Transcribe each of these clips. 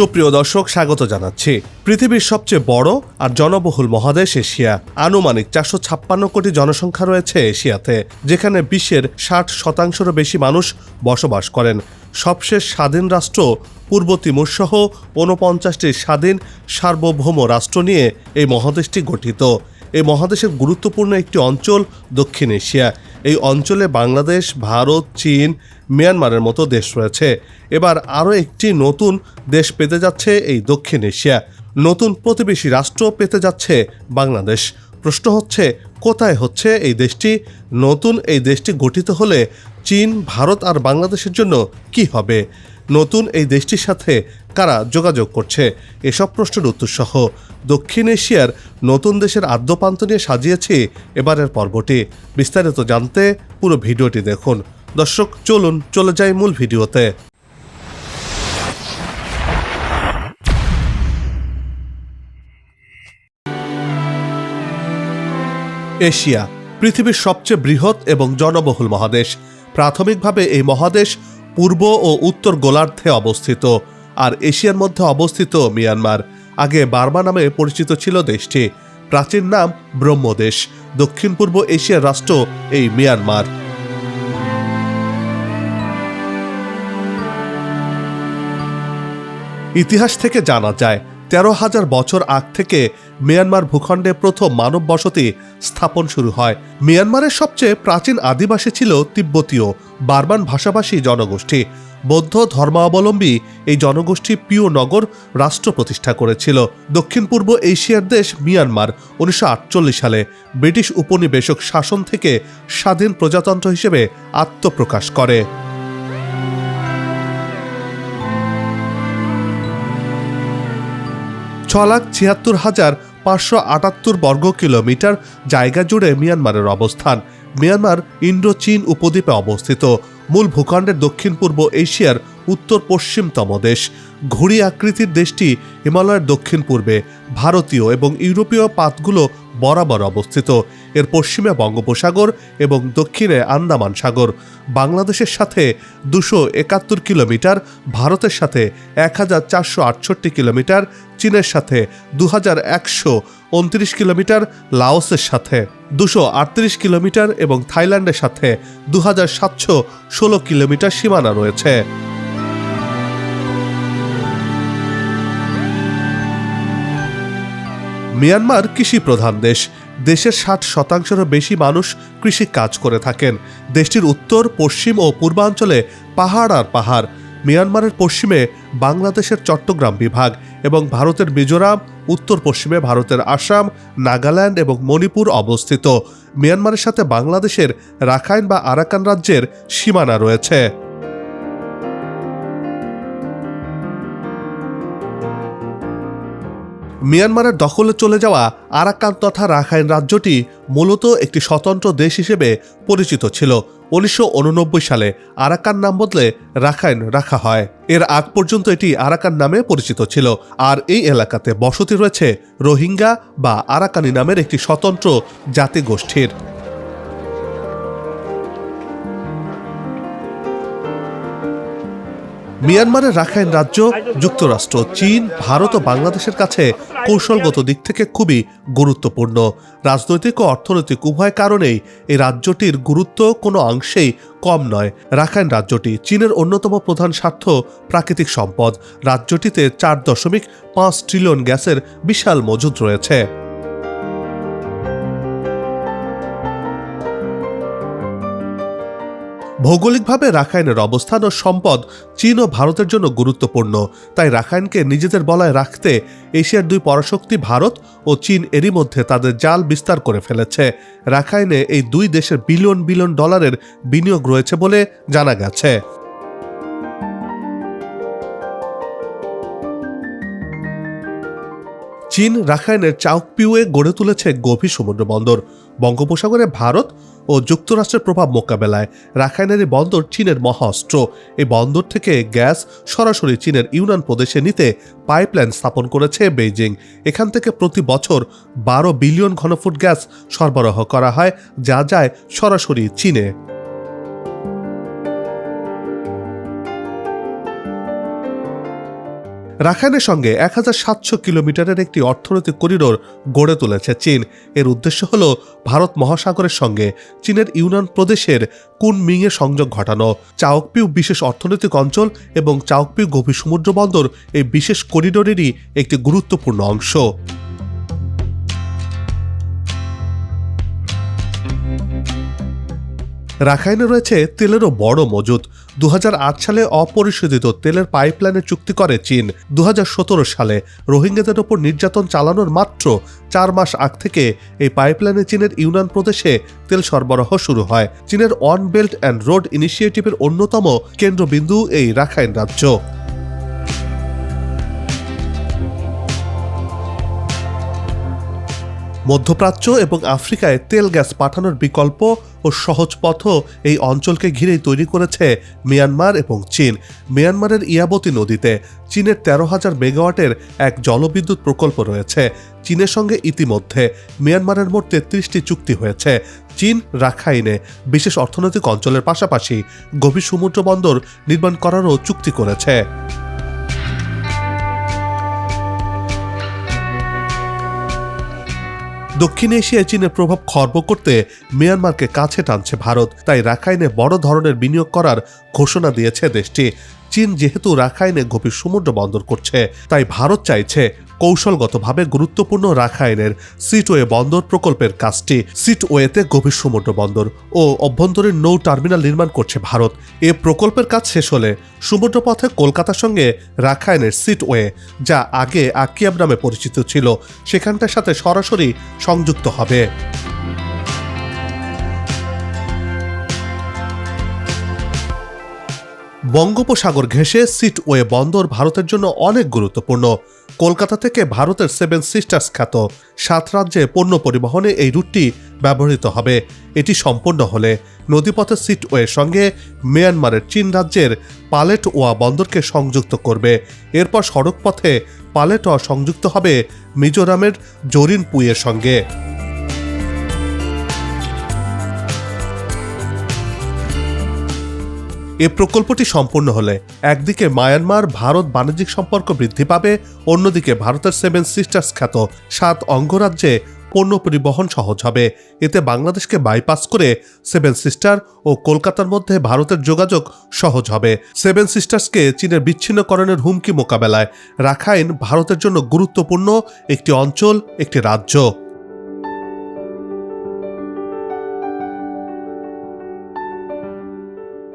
সুপ্রিয় দর্শক, স্বাগত জানাচ্ছি। পৃথিবীর সবচেয়ে বড় আর জনবহুল মহাদেশ এশিয়া। আনুমানিক চারশো ছাপ্পান্ন কোটি জনসংখ্যা রয়েছে এশিয়াতে, যেখানে বিশ্বের ষাট শতাংশেরও বেশি মানুষ বসবাস করেন। সবশেষ স্বাধীন রাষ্ট্র পূর্ব তিমুর সহ ঊনপঞ্চাশটি স্বাধীন সার্বভৌম রাষ্ট্র নিয়ে এই মহাদেশটি গঠিত। এই মহাদেশের গুরুত্বপূর্ণ একটি অঞ্চল দক্ষিণ এশিয়া। এই অঞ্চলে বাংলাদেশ, ভারত, চীন, মিয়ানমারের মতো দেশ রয়েছে। এবার আরও একটি নতুন দেশ পেতে যাচ্ছে এই দক্ষিণ এশিয়া। নতুন প্রতিবেশী রাষ্ট্র পেতে যাচ্ছে বাংলাদেশ। প্রশ্ন হচ্ছে, কোথায় হচ্ছে এই দেশটি? নতুন এই দেশটি গঠিত হলে চীন, ভারত আর বাংলাদেশের জন্য কি হবে? নতুন এই দেশটির সাথে কারা যোগাযোগ করছে? এসব প্রশ্নের উত্তর সহ দক্ষিণ এশিয়ার নতুন দেশের আদ্যপান্ত নিয়ে সাজিয়েছি এবারের পর্বটি। বিস্তারিত জানতে পুরো ভিডিওটি দেখুন। দর্শক, চলুন, চলে যাই মূল ভিডিওতে। এশিয়া, পৃথিবীর সবচেয়ে বৃহৎ এবং জনবহুল মহাদেশ। প্রাথমিকভাবে এই মহাদেশ পূর্ব ও উত্তর গোলার্ধে অবস্থিত। আর এশিয়ার মধ্যে অবস্থিত মিয়ানমার। আগে বার্মা নামে পরিচিত ছিল দেশটি। প্রাচীন নাম ব্রহ্মদেশ। দক্ষিণ পূর্ব এশিয়ার রাষ্ট্র এই মিয়ানমার। ইতিহাস থেকে জানা যায়, তেরো হাজার বছর আগ থেকে মিয়ানমার ভূখণ্ডে প্রথম মানব বসতি স্থাপন শুরু হয়। মিয়ানমারের সবচেয়ে প্রাচীন আদিবাসী ছিল তিব্বতীয়, বার্মান ভাষাভাষী জনগোষ্ঠী। বৌদ্ধ ধর্মাবলম্বী এই জনগোষ্ঠী পিও নগর রাষ্ট্র প্রতিষ্ঠা করেছিল। দক্ষিণ পূর্ব এশিয়ার দেশ মিয়ানমার, উনিশশো আটচল্লিশ সালে ব্রিটিশ উপনিবেশক শাসন থেকে স্বাধীন প্রজাতন্ত্র হিসেবে আত্মপ্রকাশ করে। ছ লাখ ছিয়াত্তর হাজার পাঁচশো আটাত্তর বর্গ কিলোমিটার জায়গা জুড়ে মিয়ানমারের অবস্থান। মিয়ানমার ইন্ডো চীন উপদ্বীপে অবস্থিত। মূল ভূখণ্ডের দক্ষিণ পূর্ব এশিয়ার উত্তর পশ্চিমতম দেশ। ঘুড়ি আকৃতির দেশটি হিমালয়ের দক্ষিণ পূর্বে ভারতীয় এবং ইউরোপীয় পাতগুলো বরাবর অবস্থিত। এর পশ্চিমে বঙ্গোপসাগর এবং দক্ষিণে আন্দামান সাগর। বাংলাদেশের সাথে দুশো একাত্তর কিলোমিটার, ভারতের সাথে এক হাজার চারশো আটষট্টি কিলোমিটার, চীনের সাথে দু হাজার একশো উনত্রিশ কিলোমিটার, লাওসের সাথে দুশো আটত্রিশ কিলোমিটার এবং থাইল্যান্ডের সাথে দু হাজার সাতশো ষোলো কিলোমিটার সীমানা রয়েছে। মিয়ানমার কৃষি প্রধান দেশ। দেশের ষাট শতাংশেরও বেশি মানুষ কৃষি কাজ করে থাকেন। দেশটির উত্তর, পশ্চিম ও পূর্বাঞ্চলে পাহাড় আর পাহাড়। মিয়ানমারের পশ্চিমে বাংলাদেশের চট্টগ্রাম বিভাগ এবং ভারতের মিজোরাম, উত্তর পশ্চিমে ভারতের আসাম, নাগাল্যান্ড এবং মণিপুর অবস্থিত। মিয়ানমারের সাথে বাংলাদেশের রাখাইন বা আরাকান রাজ্যের সীমানা রয়েছে। মিয়ানমারের দখলে চলে যাওয়া আরাকান তথা রাখাইন রাজ্যটি মূলত একটি স্বতন্ত্র দেশ হিসেবে পরিচিত ছিল। উনিশশো উননব্বই সালে আরাকান নাম বদলে রাখাইন রাখা হয়। এর আগ পর্যন্ত এটি আরাকান নামে পরিচিত ছিল। আর এই এলাকাতে বসতি রয়েছে রোহিঙ্গা বা আরাকানি নামের একটি স্বতন্ত্র জাতিগোষ্ঠীর। মিয়ানমারের রাখাইন রাজ্য, যুক্তরাষ্ট্র, চীন, ভারত ও বাংলাদেশের কাছে কৌশলগত দিক থেকে খুবই গুরুত্বপূর্ণ। রাজনৈতিক ও অর্থনৈতিক উভয় কারণেই এই রাজ্যটির গুরুত্ব কোনো অংশেই কম নয়। রাখাইন রাজ্যটি চীনের অন্যতম প্রধান স্বার্থ প্রাকৃতিক সম্পদ। রাজ্যটিতে চার দশমিক পাঁচ ট্রিলিয়ন গ্যাসের বিশাল মজুদ রয়েছে। ভৌগোলিকভাবে রাখাইনের অবস্থান ও সম্পদ চীন ও ভারতের জন্য গুরুত্বপূর্ণ। তাই রাখাইনকে নিজেদের বলায় রাখতে এশিয়ার দুই পরাশক্তি ভারত ও চীন এরই মধ্যে তাদের জাল বিস্তার করে ফেলেছে। রাখাইনে এই দুই দেশের বিলিয়ন বিলিয়ন ডলারের বিনিয়োগ রয়েছে বলে জানা গেছে। চীন রাখাইনের চাউকপিউয়ে গড়ে তুলেছে গভীর সমুদ্র বন্দর বঙ্গোপসাগরে ভারত ও যুক্তরাষ্ট্রের প্রভাব মোকাবেলায় রাখাইনের এই বন্দর চীনের মহাস্ত্র এই বন্দর থেকে গ্যাস সরাসরি চীনের ইউনান প্রদেশে নিতে পাইপলাইন স্থাপন করেছে বেইজিং। এখান থেকে প্রতি বছর বারো বিলিয়ন ঘনফুট গ্যাস সরবরাহ করা হয়, যা যায় সরাসরি চীনে। রাখাইনের সঙ্গে এক হাজার সাতশো কিলোমিটারের একটি অর্থনৈতিক করিডোর গড়ে তুলেছে চীন। এর উদ্দেশ্য হল ভারত মহাসাগরের সঙ্গে চীনের ইউনান প্রদেশের কুনমিংয়ে সংযোগ ঘটানো। চাওকপিউ বিশেষ অর্থনৈতিক অঞ্চল এবং চাওকপিউ গভীর সমুদ্র বন্দর এই বিশেষ করিডোরেরই একটি গুরুত্বপূর্ণ অংশ। রাখাইনে রয়েছে তেলেরও বড় মজুদ। দু হাজার আট সালে অপরিশোধিত তেলের পাইপলাইনের চুক্তি করে চীন। দু হাজার সতেরো সালে রোহিঙ্গাদের ওপর নির্যাতন চালানোর মাত্র চার মাস আগ থেকে এই পাইপলাইনে চীনের ইউনান প্রদেশে তেল সরবরাহ শুরু হয়। চীনের অন বেল্ট অ্যান্ড রোড ইনিশিয়েটিভের অন্যতম কেন্দ্রবিন্দু এই রাখাইন রাজ্য। মধ্যপ্রাচ্য এবং আফ্রিকায় তেল গ্যাস পাঠানোর বিকল্প ও সহজ পথ এই অঞ্চলকে ঘিরেই তৈরি করেছে মিয়ানমার এবং চীন। মিয়ানমারের ইয়াবতী নদীতে চীনের তেরো হাজার মেগাওয়াটের এক জলবিদ্যুৎ প্রকল্প রয়েছে। চীনের সঙ্গে ইতিমধ্যে মিয়ানমারের মোট তেত্রিশটি চুক্তি হয়েছে। চীন, রাখাইনে বিশেষ অর্থনৈতিক অঞ্চলের পাশাপাশি গভীর সমুদ্র বন্দর নির্মাণ করারও চুক্তি করেছে। দক্ষিণ এশিয়ায় চীনের প্রভাব খর্ব করতে মিয়ানমারকে কাছে টানছে ভারত, তাই রাখাইনে বড় ধরনের বিনিয়োগ করার ঘোষণা দিয়েছে দেশটি। চীন যেহেতু রাখাইনে গভীর সমুদ্র বন্দর করছে, তাই ভারত চাইছে কৌশলগতভাবে গুরুত্বপূর্ণ রাখাইনের সিটওয়ে বন্দর প্রকল্পের কাজটি সিটওয়েতে গভীর সমুদ্র বন্দর ও অভ্যন্তরীণ নৌ টার্মিনাল নির্মাণ করছে ভারত। এ প্রকল্পের কাজ শেষ হলে সমুদ্রপথে কলকাতার সঙ্গে রাখাইনের সিটওয়ে, যা আগে আকিয়াব নামে পরিচিত ছিল, সেখানটার সাথে সরাসরি সংযুক্ত হবে। বঙ্গোপসাগর ঘেঁষে সিটওয়ে বন্দর ভারতের জন্য অনেক গুরুত্বপূর্ণ। কলকাতা থেকে ভারতের সেভেন সিস্টার্স খ্যাত সাত রাজ্যে পণ্য পরিবহনে এই রুটটি ব্যবহৃত হবে। এটি সম্পন্ন হলে নদীপথের সিটওয়ের সঙ্গে মিয়ানমারের চীন রাজ্যের পালেট ওয়া বন্দরকে সংযুক্ত করবে। এরপর সড়কপথে পালেট ওয়া সংযুক্ত হবে মিজোরামের জরিনপুইয়ের সঙ্গে। এ প্রকল্পটি সম্পূর্ণ হলে একদিকে মায়ানমার ভারত বাণিজ্যিক সম্পর্ক বৃদ্ধি পাবে, অন্যদিকে ভারতের সেভেন সিস্টার্স খ্যাত সাত অঙ্গরাজ্যে পণ্য পরিবহন সহজ হবে। এতে বাংলাদেশকে বাইপাস করে সেভেন সিস্টার ও কলকাতার মধ্যে ভারতের যোগাযোগ সহজ হবে। সেভেন সিস্টার্সকে চীনের বিচ্ছিন্নকরণের হুমকি মোকাবেলায় রাখাইন ভারতের জন্য গুরুত্বপূর্ণ একটি অঞ্চল, একটি রাজ্য।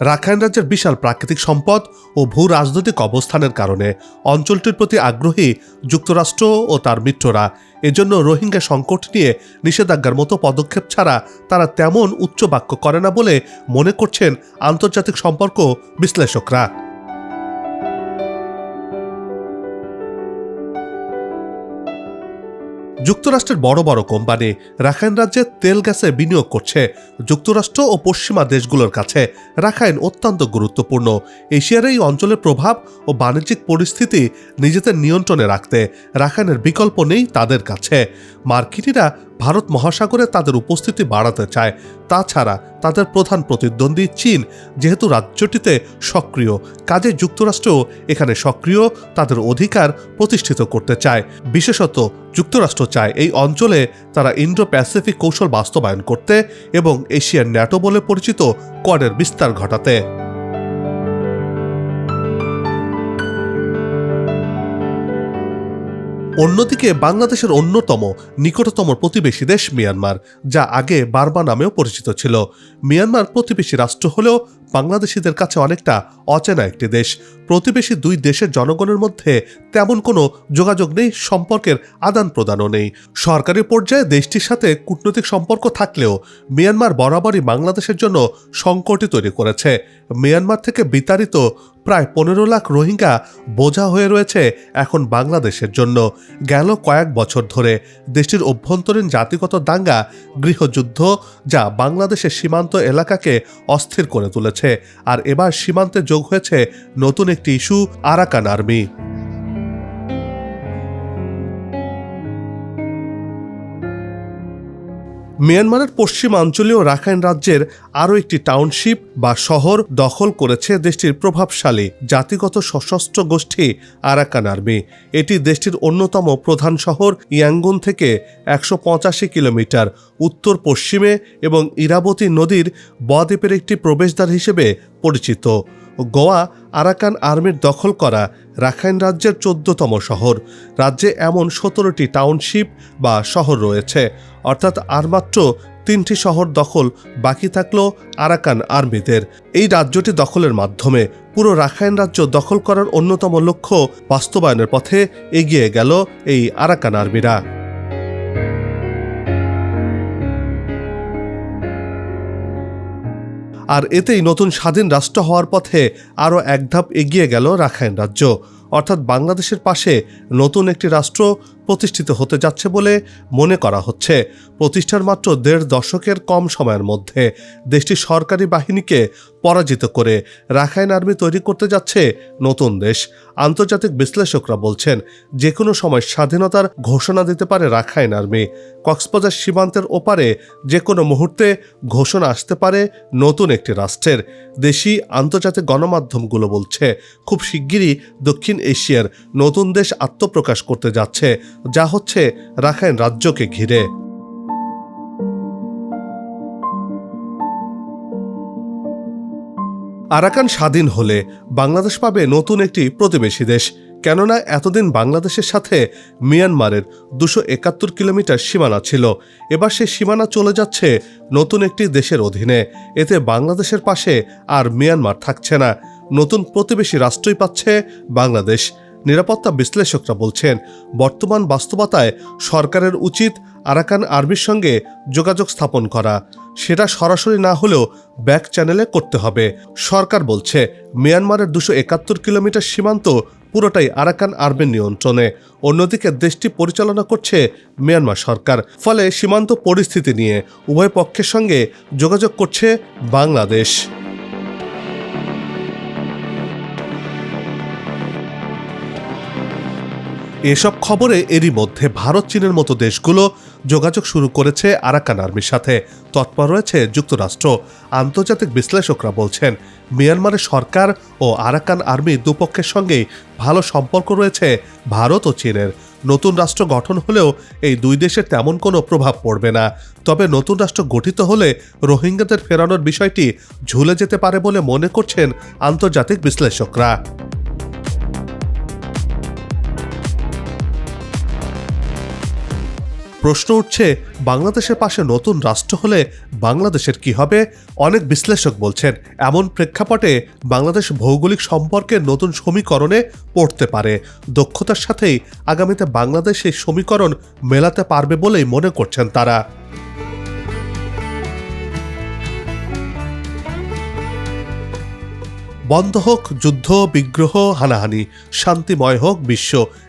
রাখাইন রাজ্যের বিশাল প্রাকৃতিক সম্পদ ও ভূ রাজনৈতিক অবস্থানের কারণে অঞ্চলটির প্রতি আগ্রহী যুক্তরাষ্ট্র ও তার মিত্ররা এজন্য রোহিঙ্গা সংকট নিয়ে নিষেধাজ্ঞার মতো পদক্ষেপ ছাড়া তারা তেমন উচ্চ বাক্য করে না বলে মনে করছেন আন্তর্জাতিক সম্পর্ক বিশ্লেষকরা। যুক্তরাষ্ট্রের বড় বড় কোম্পানি রাখাইন রাজ্যে তেল গ্যাসে বিনিয়োগ করছে। যুক্তরাষ্ট্র ও পশ্চিমা দেশগুলোর কাছে রাখাইন অত্যন্ত গুরুত্বপূর্ণ। এশিয়ার এই অঞ্চলের প্রভাব ও বাণিজ্যিক পরিস্থিতি নিজেদের নিয়ন্ত্রণে রাখতে রাখাইনের বিকল্প নেই তাদের কাছে। মার্কিনিরা ভারত মহাসাগরে তাদের উপস্থিতি বাড়াতে চায়। তাছাড়া তাদের প্রধান প্রতিদ্বন্দ্বী চীন, যেহেতু রাজ্যটিতে সক্রিয়, কাজে যুক্তরাষ্ট্র এখানে সক্রিয়, তাদের অধিকার প্রতিষ্ঠিত করতে চায়। বিশেষত যুক্তরাষ্ট্র চায় এই অঞ্চলে তারা ইন্ডো প্যাসিফিক কৌশল বাস্তবায়ন করতে এবং এশিয়ার ন্যাটো বলে পরিচিত কোয়াডের বিস্তার ঘটাতে। অন্যদিকে বাংলাদেশের অন্যতম নিকটতম প্রতিবেশী দেশ মিয়ানমার, যা আগে বার্মা নামেও পরিচিত ছিল। মিয়ানমার প্রতিবেশী রাষ্ট্র হলেও বাংলাদেশিদের কাছে অনেকটা অচেনা একটি দেশ। প্রতিবেশী দুই দেশের জনগণের মধ্যে তেমন কোনো যোগাযোগ নেই, সম্পর্কের আদান প্রদানও নেই। সরকারি পর্যায়ে দেশটির সাথে কূটনৈতিক সম্পর্ক থাকলেও মিয়ানমার বরাবরই বাংলাদেশের জন্য সংকটই তৈরি করেছে। মিয়ানমার থেকে বিতাড়িত প্রায় পনেরো লাখ রোহিঙ্গা বোঝা হয়ে রয়েছে এখন বাংলাদেশের জন্য। গেল কয়েক বছর ধরে দেশটির অভ্যন্তরীণ জাতিগত দাঙ্গা, গৃহযুদ্ধ, যা বাংলাদেশের সীমান্ত এলাকাকে অস্থির করে তুলেছে। আর এবার সীমান্তে যোগ হয়েছে নতুন একটি ইস্যু, আরাকান আর্মি। মিয়ানমারের পশ্চিমাঞ্চলীয় রাখাইন রাজ্যের আরও একটি টাউনশিপ বা শহর দখল করেছে দেশটির প্রভাবশালী, জাতিগত সশস্ত্র গোষ্ঠী আরাকান আর্মি। এটি দেশটির অন্যতম প্রধান শহর ইয়াঙ্গুন থেকে একশো পঁচাশি কিলোমিটার উত্তর পশ্চিমে এবং ইরাবতী নদীর বদ্বীপের একটি প্রবেশদ্বার হিসেবে পরিচিত। গোয়া আরাকান আর্মির দখল করা রাখাইন রাজ্যের চোদ্দতম শহর। রাজ্যে এমন সতেরোটি টাউনশিপ বা শহর রয়েছে। অর্থাৎ আর মাত্র তিনটি শহর দখল বাকি থাকল আরাকান আর্মিদের। এই রাজ্যটি দখলের মাধ্যমে পুরো রাখাইন রাজ্য দখল করার অন্যতম লক্ষ্য বাস্তবায়নের পথে এগিয়ে গেল এই আরাকান আর্মিরা। আর এতেই নতুন স্বাধীন রাষ্ট্র হওয়ার পথে আরও এক ধাপ এগিয়ে গেল রাখাইন রাজ্য। অর্থাৎ বাংলাদেশের পাশে নতুন একটি রাষ্ট্র প্রতিষ্ঠিত হতে যাচ্ছে বলে মনে করা হচ্ছে। প্রতিষ্ঠার মাত্র দেড় দশকের কম সময়ের মধ্যে দেশটির সরকারি বাহিনীকে পরাজিত করে রাখাইন আর্মি তৈরি করতে যাচ্ছে নতুন দেশ। আন্তর্জাতিক বিশ্লেষকরা বলছেন যে কোনো সময় স্বাধীনতার ঘোষণা দিতে পারে রাখাইন আর্মি। কক্সবাজার সীমান্তের ওপারে যে কোনো মুহূর্তে ঘোষণা আসতে পারে নতুন একটি রাষ্ট্রের। দেশি আন্তর্জাতিক গণমাধ্যমগুলো বলছে, খুব শিগগিরই দক্ষিণ এশিয়ার নতুন দেশ আত্মপ্রকাশ করতে যাচ্ছে, যা হচ্ছে রাখাইন রাজ্যকে ঘিরে। আরাকান স্বাধীন হলে বাংলাদেশ পাবে নতুন একটি প্রতিবেশী দেশ। কেননা এতদিন বাংলাদেশের সাথে মিয়ানমারের দুশো একাত্তর কিলোমিটার সীমানা ছিল। এবার সেই সীমানা চলে যাচ্ছে নতুন একটি দেশের অধীনে। এতে বাংলাদেশের পাশে আর মিয়ানমার থাকছে না। নতুন প্রতিবেশী রাষ্ট্রই পাচ্ছে বাংলাদেশ। নিরাপত্তা বিশ্লেষকরা বলছেন, বর্তমান বাস্তবতায় সরকারের উচিত আরাকান আর্মির সঙ্গে যোগাযোগ স্থাপন করা। সেটা সরাসরি না হলেও ব্যাক চ্যানেলে করতে হবে। সরকার বলছে, মিয়ানমারের দুশো একাত্তর কিলোমিটার সীমান্ত পুরোটাই আরাকান আর্মির নিয়ন্ত্রণে। অন্যদিকে দেশটি পরিচালনা করছে মিয়ানমার সরকার। ফলে সীমান্ত পরিস্থিতি নিয়ে উভয় পক্ষের সঙ্গে যোগাযোগ করছে বাংলাদেশ। এসব খবরে এরই মধ্যে ভারত, চীনের মতো দেশগুলো যোগাযোগ শুরু করেছে আরাকান আর্মির সাথে। তৎপর রয়েছে যুক্তরাষ্ট্র। আন্তর্জাতিক বিশ্লেষকরা বলছেন মিয়ানমারের সরকার ও আরাকান আর্মি দুপক্ষের সঙ্গেই ভালো সম্পর্ক রয়েছে ভারত ও চীনের। নতুন রাষ্ট্র গঠন হলেও এই দুই দেশের তেমন কোনো প্রভাব পড়বে না। তবে নতুন রাষ্ট্র গঠিত হলে রোহিঙ্গাদের ফেরানোর বিষয়টি ঝুলে যেতে পারে বলে মনে করছেন আন্তর্জাতিক বিশ্লেষকরা। প্রশ্ন উঠছে, বাংলাদেশের পাশে নতুন রাষ্ট্র হলে বাংলাদেশের কি হবে? অনেক বিশ্লেষক বলছেন, এমন প্রেক্ষাপটে বাংলাদেশ ভৌগোলিক সম্পর্কের নতুন সমীকরণে পড়তে পারে। দক্ষতার সাথেই আগামীতে বাংলাদেশ এই সমীকরণ মেলাতে পারবে বলেই মনে করছেন তারা। বন্ধ হোক, যুদ্ধ, বিগ্রহ, হানাহানি, শান্তিময় হোক বিশ্ব